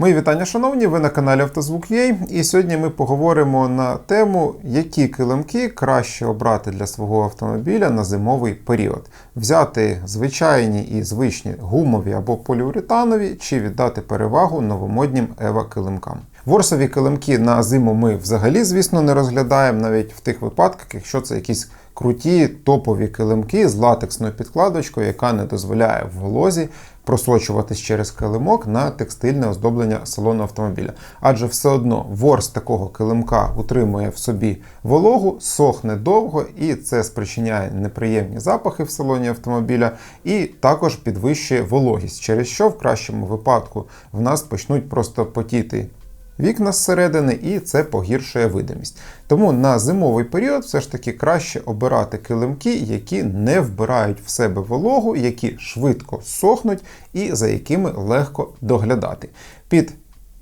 Мої вітання, шановні, ви на каналі Автозвук.ua і сьогодні ми поговоримо на тему, які килимки краще обрати для свого автомобіля на зимовий період. Взяти звичайні і звичні гумові або поліуретанові, чи віддати перевагу новомоднім ева килимкам. Ворсові килимки на зиму ми взагалі, звісно, не розглядаємо, навіть в тих випадках, якщо це якісь круті топові килимки з латексною підкладочкою, яка не дозволяє в волозі просочуватись через килимок на текстильне оздоблення салону автомобіля. Адже все одно ворс такого килимка утримує в собі вологу, сохне довго, і це спричиняє неприємні запахи в салоні автомобіля, і також підвищує вологість, через що в кращому випадку в нас почнуть просто потіти вікна зсередини, і це погіршує видимість. Тому на зимовий період все ж таки краще обирати килимки, які не вбирають в себе вологу, які швидко сохнуть і за якими легко доглядати. Під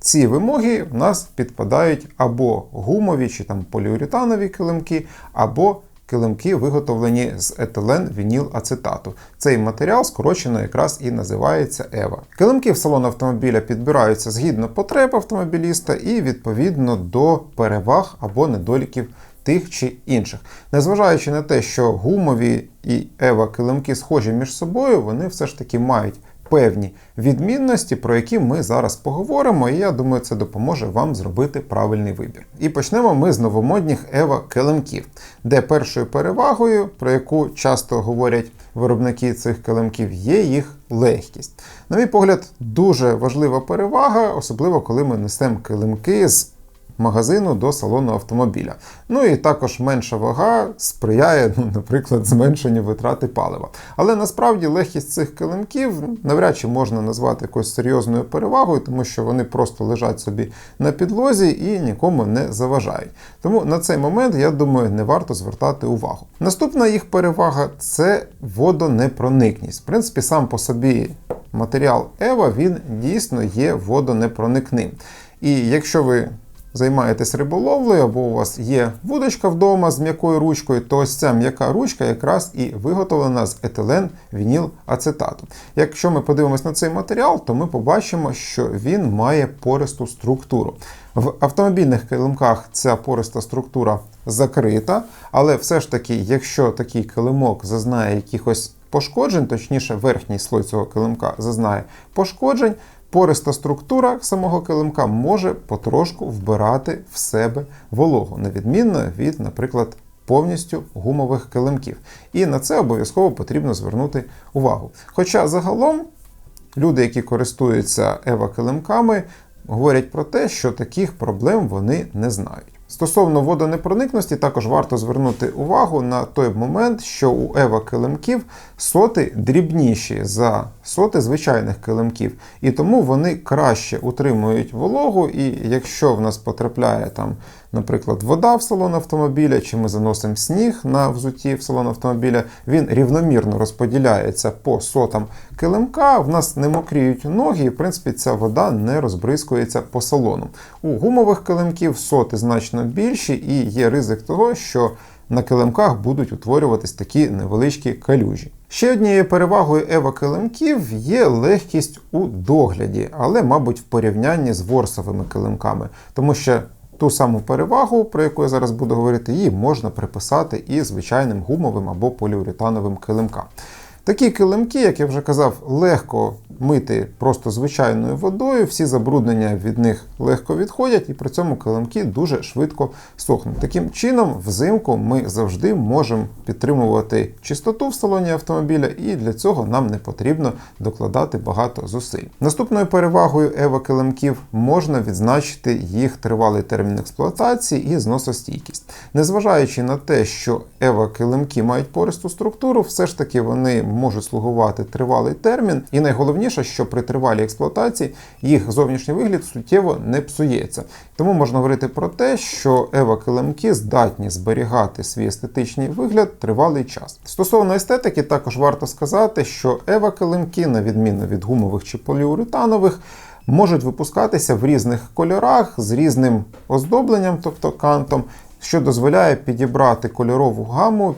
ці вимоги в нас підпадають або гумові чи там поліуретанові килимки, або килимки виготовлені з етилен вініл ацетату. Цей матеріал скорочено якраз і називається Ева. Килимки в салон автомобіля підбираються згідно потреб автомобіліста і відповідно до переваг або недоліків. Тих чи інших. Незважаючи на те, що гумові і ева килимки схожі між собою, вони все ж таки мають певні відмінності, про які ми зараз поговоримо, і я думаю, це допоможе вам зробити правильний вибір. І почнемо ми з новомодніх ева килимків, де першою перевагою, про яку часто говорять виробники цих килимків, є їх легкість. На мій погляд, дуже важлива перевага, особливо коли ми несемо килимки з магазину до салону автомобіля. Ну і також менша вага сприяє, ну, наприклад, зменшенню витрати палива. Але насправді легкість цих килимків навряд чи можна назвати якоюсь серйозною перевагою, тому що вони просто лежать собі на підлозі і нікому не заважають. Тому на цей момент, я думаю, не варто звертати увагу. Наступна їх перевага це водонепроникність. В принципі, сам по собі матеріал Ева він дійсно є водонепроникним. І якщо ви займаєтесь риболовлею, або у вас є вудочка вдома з м'якою ручкою, то ось ця м'яка ручка якраз і виготовлена з етилен вініл ацетату. Якщо ми подивимось на цей матеріал, то ми побачимо, що він має пористу структуру. В автомобільних килимках ця пориста структура закрита, але все ж таки, якщо такий килимок зазнає якихось пошкоджень, точніше, верхній слой цього килимка зазнає пошкоджень, Пориста структура самого килимка може потрошку вбирати в себе вологу, на відмінно від, наприклад, повністю гумових килимків. І на це обов'язково потрібно звернути увагу. Хоча загалом люди, які користуються ева-килимками, говорять про те, що таких проблем вони не знають. Стосовно водонепроникності, також варто звернути увагу на той момент, що у Ева килимків соти дрібніші за соти звичайних килимків, і тому вони краще утримують вологу. І якщо в нас потрапляє там, наприклад, вода в салон автомобіля, чи ми заносимо сніг на взуті в салон автомобіля, він рівномірно розподіляється по сотам килимка, в нас не мокріють ноги, і в принципі ця вода не розбризкується по салону. У гумових килимків соти значно більші, і є ризик того, що на килимках будуть утворюватись такі невеличкі калюжі. Ще однією перевагою ева килимків є легкість у догляді, але, мабуть, в порівнянні з ворсовими килимками, тому що ту саму перевагу, про яку я зараз буду говорити, її можна приписати і звичайним гумовим або поліуретановим килимкам. Такі килимки, як я вже казав, легко мити просто звичайною водою, всі забруднення від них легко відходять, і при цьому килимки дуже швидко сохнуть. Таким чином, взимку ми завжди можемо підтримувати чистоту в салоні автомобіля, і для цього нам не потрібно докладати багато зусиль. Наступною перевагою ева килимків можна відзначити їх тривалий термін експлуатації і зносостійкість. Незважаючи на те, що ева килимки мають пористу структуру, все ж таки вони можуть слугувати тривалий термін, і найголовніше, що при тривалій експлуатації їх зовнішній вигляд суттєво не псується. Тому можна говорити про те, що ева килимки здатні зберігати свій естетичний вигляд тривалий час. Стосовно естетики, також варто сказати, що ева килимки, на відміну від гумових чи поліуретанових, можуть випускатися в різних кольорах з різним оздобленням, тобто кантом, що дозволяє підібрати кольорову гаму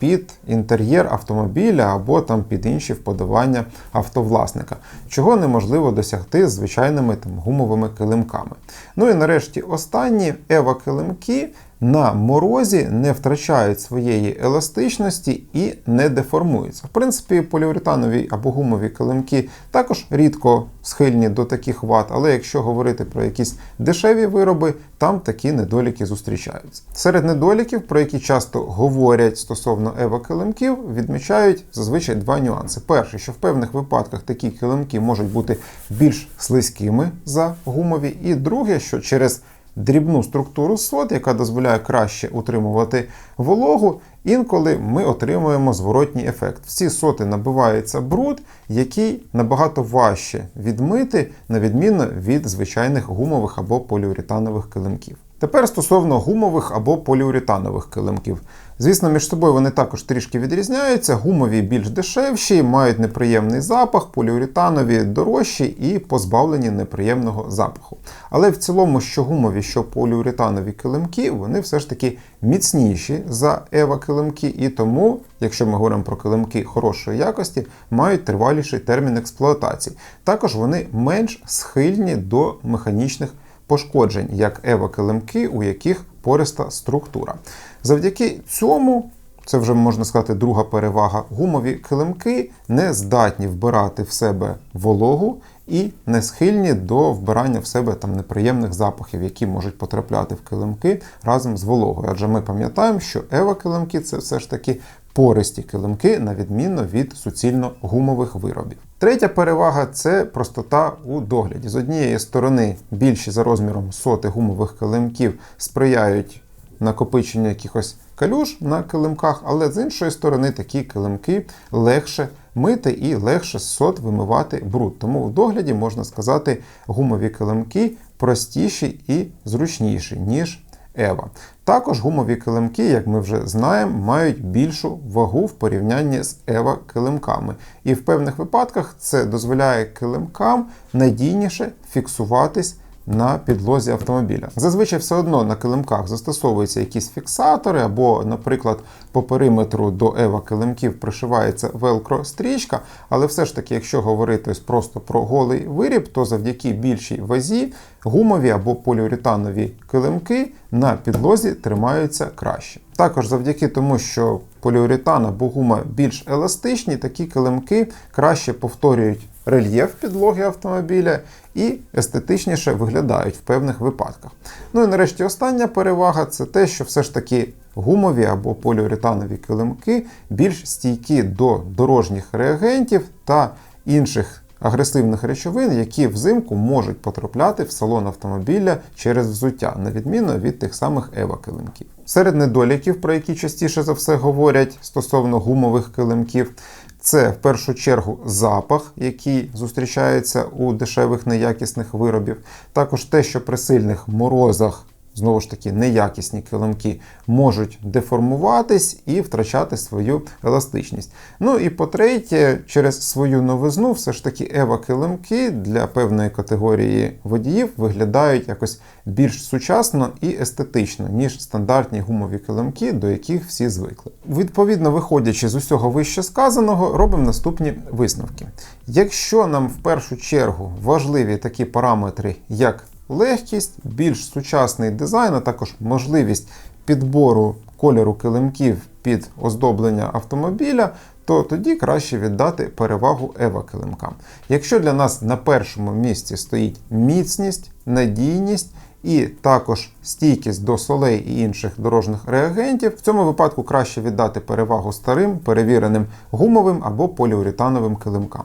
під інтер'єр автомобіля або там під інші вподобання автовласника, чого неможливо досягти звичайними там гумовими килимками. Ну і нарешті останні ева килимки на морозі не втрачають своєї еластичності і не деформуються. В принципі, поліуретанові або гумові килимки також рідко схильні до таких вад, але якщо говорити про якісь дешеві вироби, там такі недоліки зустрічаються. Серед недоліків, про які часто говорять стосовно ева килимків, відмічають зазвичай два нюанси. Перший, що в певних випадках такі килимки можуть бути більш слизькими за гумові, і друге, що через дрібну структуру сот, яка дозволяє краще утримувати вологу, інколи ми отримуємо зворотній ефект. В ці соти набивається бруд, який набагато важче відмити, на відміну від звичайних гумових або поліуретанових килимків. Тепер стосовно гумових або поліуретанових килимків. Звісно, між собою вони також трішки відрізняються. Гумові більш дешевші, мають неприємний запах, поліуретанові дорожчі і позбавлені неприємного запаху. Але в цілому, що гумові, що поліуретанові килимки, вони все ж таки міцніші за ева килимки, і тому, якщо ми говоримо про килимки хорошої якості, мають триваліший термін експлуатації. Також вони менш схильні до механічних пошкоджень, як ева килимки, у яких пориста структура. Завдяки цьому, це вже можна сказати, друга перевага, гумові килимки не здатні вбирати в себе вологу і не схильні до вбирання в себе там неприємних запахів, які можуть потрапляти в килимки разом з вологою. Адже ми пам'ятаємо, що ева килимки це все ж таки пористі килимки, на відміну від суцільно гумових виробів. Третя перевага це простота у догляді. З однієї сторони, більші за розміром соти гумових килимків сприяють накопиченню якихось калюж на килимках, але з іншої сторони такі килимки легше мити і легше сот вимивати бруд. Тому у догляді можна сказати, гумові килимки простіші і зручніші, ніж Ева. Також гумові килимки, як ми вже знаємо, мають більшу вагу в порівнянні з Ева килимками. І в певних випадках це дозволяє килимкам надійніше фіксуватись на підлозі автомобіля. Зазвичай все одно на килимках застосовуються якісь фіксатори, або, наприклад, по периметру до ева килимків пришивається велкро-стрічка, але все ж таки, якщо говорити просто про голий виріб, то завдяки більшій вазі гумові або поліуретанові килимки на підлозі тримаються краще. Також завдяки тому, що поліуретан або гума більш еластичні, такі килимки краще повторюють рельєф підлоги автомобіля і естетичніше виглядають в певних випадках. Ну і нарешті остання перевага це те, що все ж таки гумові або поліуретанові килимки більш стійкі до дорожніх реагентів та інших агресивних речовин, які взимку можуть потрапляти в салон автомобіля через взуття, на відміну від тих самих ева-килимків. Серед недоліків, про які частіше за все говорять стосовно гумових килимків, це в першу чергу запах, який зустрічається у дешевих неякісних виробів. Також те, що при сильних морозах знову ж таки, неякісні килимки можуть деформуватись і втрачати свою еластичність. Ну і по-третє, через свою новизну, все ж таки, ева-килимки для певної категорії водіїв виглядають якось більш сучасно і естетично, ніж стандартні гумові килимки, до яких всі звикли. Відповідно, виходячи з усього вище сказаного, робимо наступні висновки. Якщо нам в першу чергу важливі такі параметри, як легкість, більш сучасний дизайн, а також можливість підбору кольору килимків під оздоблення автомобіля, то тоді краще віддати перевагу ева килимкам. Якщо для нас на першому місці стоїть міцність, надійність і також стійкість до солей і інших дорожніх реагентів, в цьому випадку краще віддати перевагу старим перевіреним гумовим або поліуретановим килимкам.